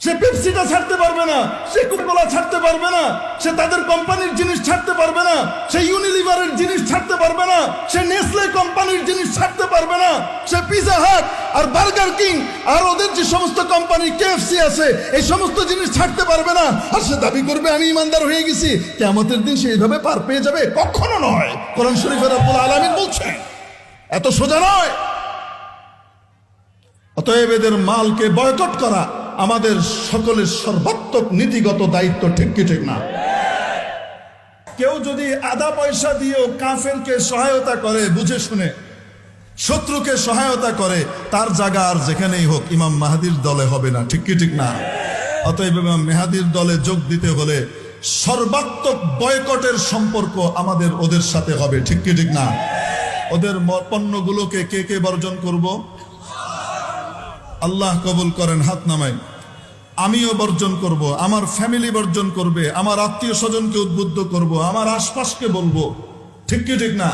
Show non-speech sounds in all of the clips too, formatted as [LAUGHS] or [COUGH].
সে পেপসিটা ছাড়তে পারবে না, সে কোকোলা ছাড়তে পারবে না, সে তাদের কোম্পানির জিনিস ছাড়তে পারবে না, সে ইউনিলিভারের জিনিস ছাড়তে পারবে না, সে নেসলে কোম্পানির জিনিস ছাড়তে পারবে না, সে পিজা হাট আর বার্গার কিং আর ওদের যে সমস্ত কোম্পানি, কেএফসি আছে, এই সমস্ত জিনিস ছাড়তে পারবে না। আর সে দাবি করবে, আমি ইমানদার হয়ে গেছি। কেমতের দিন সে এইভাবে পার পেয়ে যাবে? কখনো নয়। কোরআন শরীফের আব্বুল আলামিন বলছেন, এত সোজা নয়। অতএব এদের মালকে বয়কট করা আমাদের সকলের সর্বাত্মক নীতিগত দায়িত্ব ঠিক কি ঠিক না? কেউ যদি আধা পয়সা দিয়েও কাফেরকে সহায়তা করে, বুঝে শুনে, শত্রুকে সহায়তা করে, তার জায়গা আর যেখানেই হোক, ইমাম মাহাদির দলে হবে না, ঠিক কি ঠিক না? অতএব ইমাম মেহাদির দলে যোগ দিতে হলে সর্বাত্মক বয়কটের সম্পর্ক আমাদের ওদের সাথে হবে, ঠিক কি ঠিক না? ওদের পণ্যগুলোকে কে কে বর্জন করব? আল্লাহ কবুল করেন হাত নামাই আমিও বর্জন করব, আমার ফ্যামিলি বর্জন করবে, আমার আত্মীয় স্বজনকে উদ্বুদ্ধ করব, আমার আশপাশকে বলব। ঠিক কি, ঠিক না?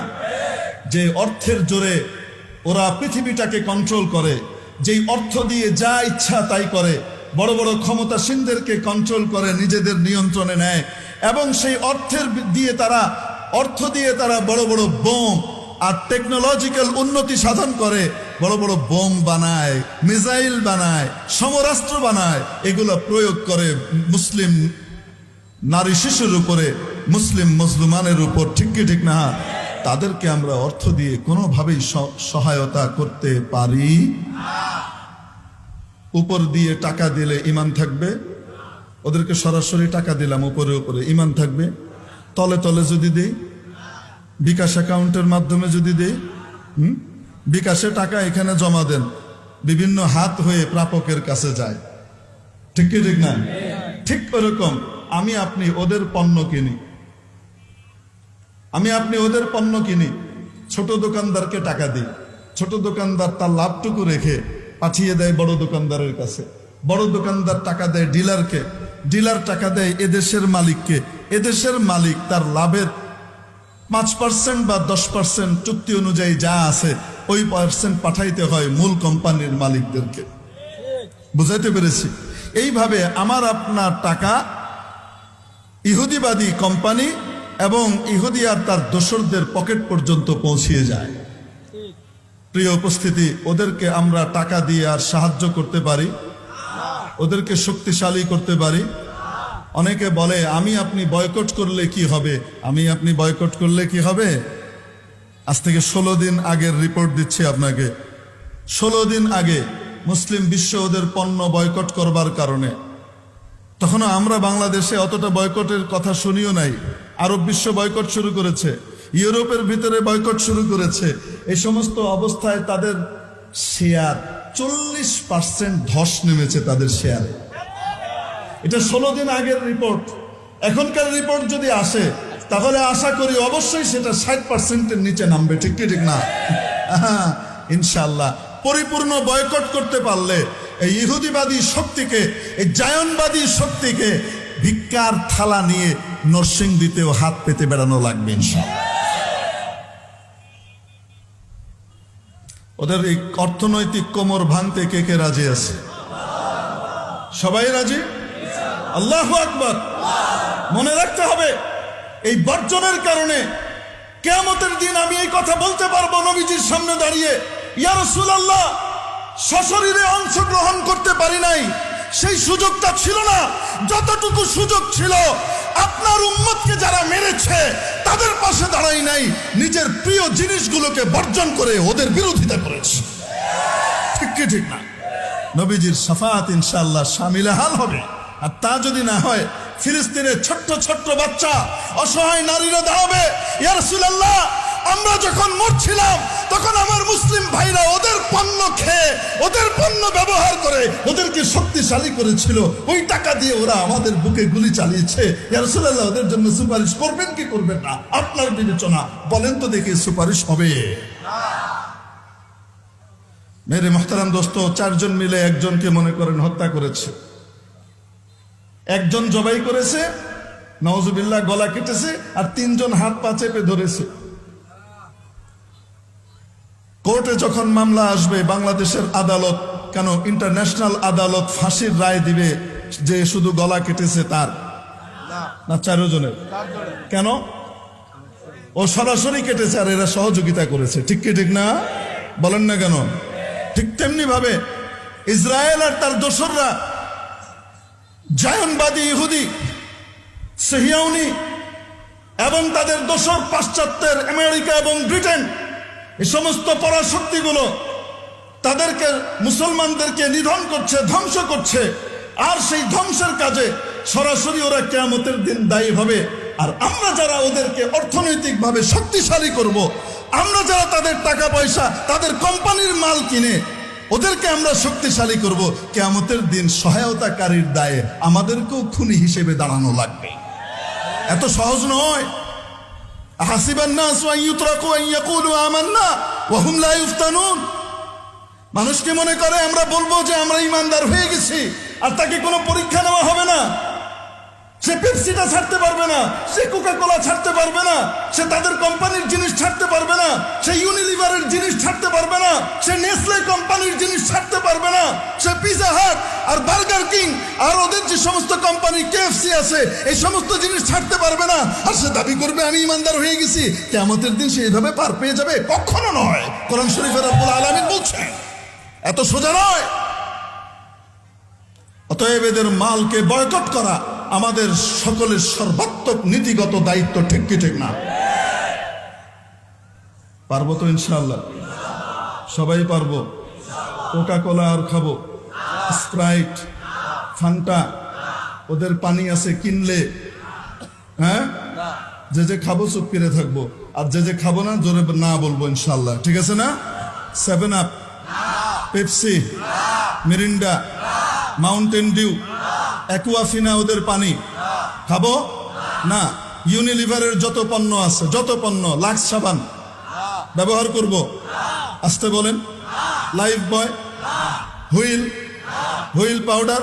যে অর্থের জোরে ওরা পৃথিবীটাকে কন্ট্রোল করে, যেই অর্থ দিয়ে যা ইচ্ছা তাই করে, বড় বড় ক্ষমতাসীনদেরকে কন্ট্রোল করে, নিজেদের নিয়ন্ত্রণে নেয়, এবং সেই অর্থের দিয়ে তারা, অর্থ দিয়ে তারা বড় বড় বোম আর টেকনোলজিক্যাল উন্নতি সাধন করে বড় বড় বোম বানায়, মিসাইল বানায়, সমরাস্ত্র বানায়, এগুলো প্রয়োগ করে মুসলিম নারী শিশুর উপরে, মুসলিম মুসলমানের উপর, ঠিক কি, ঠিক না? তাদেরকে আমরা অর্থ দিয়ে কোনোভাবেই সহায়তা করতে পারি উপর দিয়ে টাকা দিলে ইমান থাকবে, ওদেরকে সরাসরি টাকা দিলাম উপরে উপরে, ইমান থাকবে। তলে তলে যদি দেই, বিকাশ অ্যাকাউন্টের মাধ্যমে যদি দেই, হুম? বিকাশে টাকা এখানে জমা দেন। বিভিন্ন হাত হয়ে প্রাপকের কাছে যায়। ঠিক কি ঠিক না? ঠিক ওরকম। আমি আপনি ওদের পণ্য কিনি। আমি আপনি ওদের পণ্য কিনি। ছোট দোকানদারকে টাকা দিই। ছোট দোকানদার তার লাভটুকু রেখে পাঠিয়ে দেয় বড় দোকানদারের কাছে। বড় দোকানদার টাকা দেয় ডিলারকে। ডিলার টাকা দেয় এদেশের মালিককে। এদেশের মালিক তার লাভের পাঁচ পার্সেন্ট বা দশ পার্সেন্ট চুক্তি অনুযায়ী যা আছে ওই পার্সেন্ট পাঠাইতে হয় মূল কোম্পানির মালিকদেরকে। বুঝাইতে পেরেছি? এইভাবে আমার আপনার টাকা ইহুদিবাদী কোম্পানি এবং ইহুদি আর তার দোসরদের পকেট পর্যন্ত পৌঁছিয়ে যায়। প্রিয় উপস্থিতি, ওদেরকে আমরা টাকা দিয়ে আর সাহায্য করতে পারি। ওদেরকে শক্তিশালী করতে পারি। অনেকে বলে, আমি আপনি বয়কট করলে কি হবে? আমি আপনি বয়কট করলে কি হবে? আজ থেকে ষোলো দিন আগের রিপোর্ট দিচ্ছি আপনাকে। ষোলো দিন আগে মুসলিম বিশ্ব ওদের পণ্য বয়কট করবার কারণে। তখনও আমরা বাংলাদেশে অতটা বয়কটের কথা শুনিও নাই। আরব বিশ্ব বয়কট শুরু করেছে। ইউরোপের ভিতরে বয়কট শুরু করেছে। এই সমস্ত অবস্থায় তাদের শেয়ার চল্লিশ পার্সেন্ট ধস নেমেছে তাদের শেয়ারে এটা ষোলো দিন আগের রিপোর্ট এখনকার রিপোর্ট যদি আসে, তাহলে আশা করি অবশ্যই সেটা ষাট পার্সেন্টের নিচে নামবে। ঠিক ঠিক না? [LAUGHS] ইনশাল্লাহ পরিপূর্ণ বয়কট করতে পারলে এই ইহুদিবাদী শক্তিকে, এই জায়নবাদী শক্তিকে ভিক্ষার থালা নিয়ে নরসিং দিতেও হাত পেতে বেড়ানো লাগবে ইনশাল্লাহ ওদের এই অর্থনৈতিক কোমর ভাঙতে কে কে রাজি আছে? সবাই রাজি? আল্লাহ আকবর। মনে রাখতে হবে, এই বর্জনের কারণে কেয়ামতের দিন আমি এই কথা বলতে পারব নবীজির সামনে দাঁড়িয়ে, ইয়া রাসূলুল্লাহ, সশরীরে অংশগ্রহণ করতে পারি নাই, সেই সুযোগটা ছিল না, যতটুকু সুযোগ ছিল, আপনার উম্মতকে যারা মেরেছে, তাদের পাশে দাঁড়াই নাই, নিজের প্রিয় জিনিসগুলোকে বর্জন করে ওদের বিরোধিতা করেছে। ঠিক কি, ঠিক না? নবীজির সাফাত ইনশাল্লাহ সামিলে হাল হবে। আর তা যদি না হয়, ফিলিস্তিনের ছোট্ট ছোট্ট বাচ্চা অসহায় নারীরা দাঁড়াবে। ইয়ার সুলাল্লাহ আমরা যখন মরছিলাম, তখন আমার মুসলিম ভাইরা ওদের পণ্য খেয়ে, ওদের পণ্য ব্যবহার করে, ওদেরকে শক্তিশালী করেছিল। ওই টাকা দিয়ে ওরা আমাদের বুকে গুলি চালিয়েছে। ইয়ার সুলাল্লাহ ওদের জন্য সুপারিশ করবেন কি করবেন না? আপনার বিবেচনা, বলেন তো দেখি সুপারিশ হবে। মেরে মোহতারাম দোস্ত, চারজন মিলে একজনকে মনে করেন হত্যা করেছে। একজন জবাই করেছে নওয়াজুবিল্লাহ গলা কেটেছে আর তিনজন হাত পা চেপে ধরেছে। কোর্টে যখন মামলা আসবে বাংলাদেশের আদালত কেন ইন্টারন্যাশনাল আদালত ফাঁসির রায় দিবে যে শুধু গলা কেটেছে তার? না। চারো জনের কেন? ও সরাসরি কেটেছে আর এরা সহযোগিতা করেছে। ঠিক কি ঠিক না? বলেন না কেন? ঠিক তেমনি ভাবে ইসরায়েল আর তার দোসররা জায়নবাদী ইহুদি, সেহিয়াউনি এবং তাদের দোসর পাশ্চাত্যের আমেরিকা এবং ব্রিটেন, এই সমস্ত পরাশক্তিগুলো তাদেরকে, মুসলমানদেরকে নিধন করছে, ধ্বংস করছে আর সেই ধ্বংসের কাজে সরাসরি ওরা কেয়ামতের দিন দায়ী হবে আর আমরা যারা ওদেরকে অর্থনৈতিকভাবে শক্তিশালী করব। আমরা যারা তাদের টাকা পয়সা, তাদের কোম্পানির মাল কিনে ওদেরকে আমরা শক্তিশালী করব। কেয়ামতের দিন সহায়তাকারীর দায়ে আমাদেরকেও খুনি হিসেবে দাঁড়ানো লাগবে। এত সহজ নয়। মানুষকে মনে করে আমরা বলব যে আমরা ইমানদার হয়ে গেছি, আর তাকে কোনো পরীক্ষা নেওয়া হবে না। সে পেপসিটা ছাড়তে পারবে না, সে কোকা কোলা ছাড়তে পারবে না, সে তাদের কোম্পানির জিনিস ছাড়তে পারবে না, সে ইউনিলিভারের জিনিস ছাড়তে পারবে না, সে নেসলে কোম্পানির জিনিস ছাড়তে পারবে না, সে পিজা হাট আর বার্গার কিং আর ওদের যে সমস্ত কোম্পানি কেএফসি আছে, এই সমস্ত জিনিস ছাড়তে পারবে না। আর সে দাবি করবে, আমি ইমানদার হয়ে গেছি কেমতের দিন সে এইভাবে পার পেয়ে যাবে। কখনো নয়, কোরআন শরীফের আব্বুল আলমিন বলছেন, এত সোজা নয়, অতএব এদের মালকে বয়কট করা আমাদের সকলের সর্বাত্মক নীতিগত দায়িত্ব ঠিক কি, ঠিক না? পারব তো ইনশাল্লাহ সবাই পারব? কোকা কোলা আর খাব? স্প্রাইট ফান্টা ওদের পানি আছে, কিনলে? হ্যাঁ? যে যে খাব, চুপ করে থাকব। আর যে যে খাব না, জোরে না বলব ইনশাল্লাহ ঠিক আছে না? Seven up Pepsi Mirinda Mountain Dew Aquafina ওদের পানি? খাব? না। ইউনিলিভারের যত পণ্য আছে, যত পণ্য, লাক্স সাবান ব্যবহার করব। আসতে বলেন। Lifebuoy? Wheel? Wheel powder?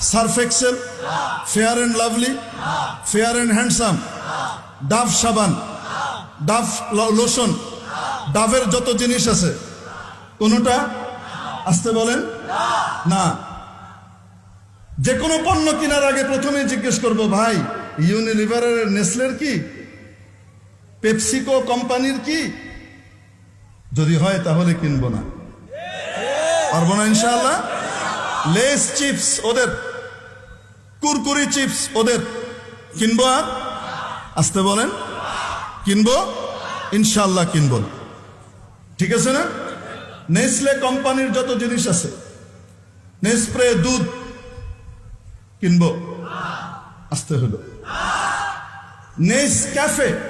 Surf Excel? Fair and Lovely? Fair and Handsome? Dove সাবান? Dove lotion? ডাভের যত জিনিস আছে। কোনোটা? আসতে বলেন। না। যে কোনো পণ্য কেনার আগে প্রথমে জিজ্ঞেস করব, ভাই ইউনিলিভারের নেসলের কি? পেপসিকো কোম্পানির কি? যদি হয় তাহলে কিনবো না। পারব না ইনশাআল্লাহ? লেস চিপস ওদের, কুরকুরি চিপস ওদের। কিনবো আর? আসতে বলেন। কিনবো? ইনশাআল্লাহ কিনবো ঠিক আছে না? নেসলে কোম্পানির যত জিনিস আছে নেসপ্রে দুধ কিনবো। আসতে হলো। নেস ক্যাফে।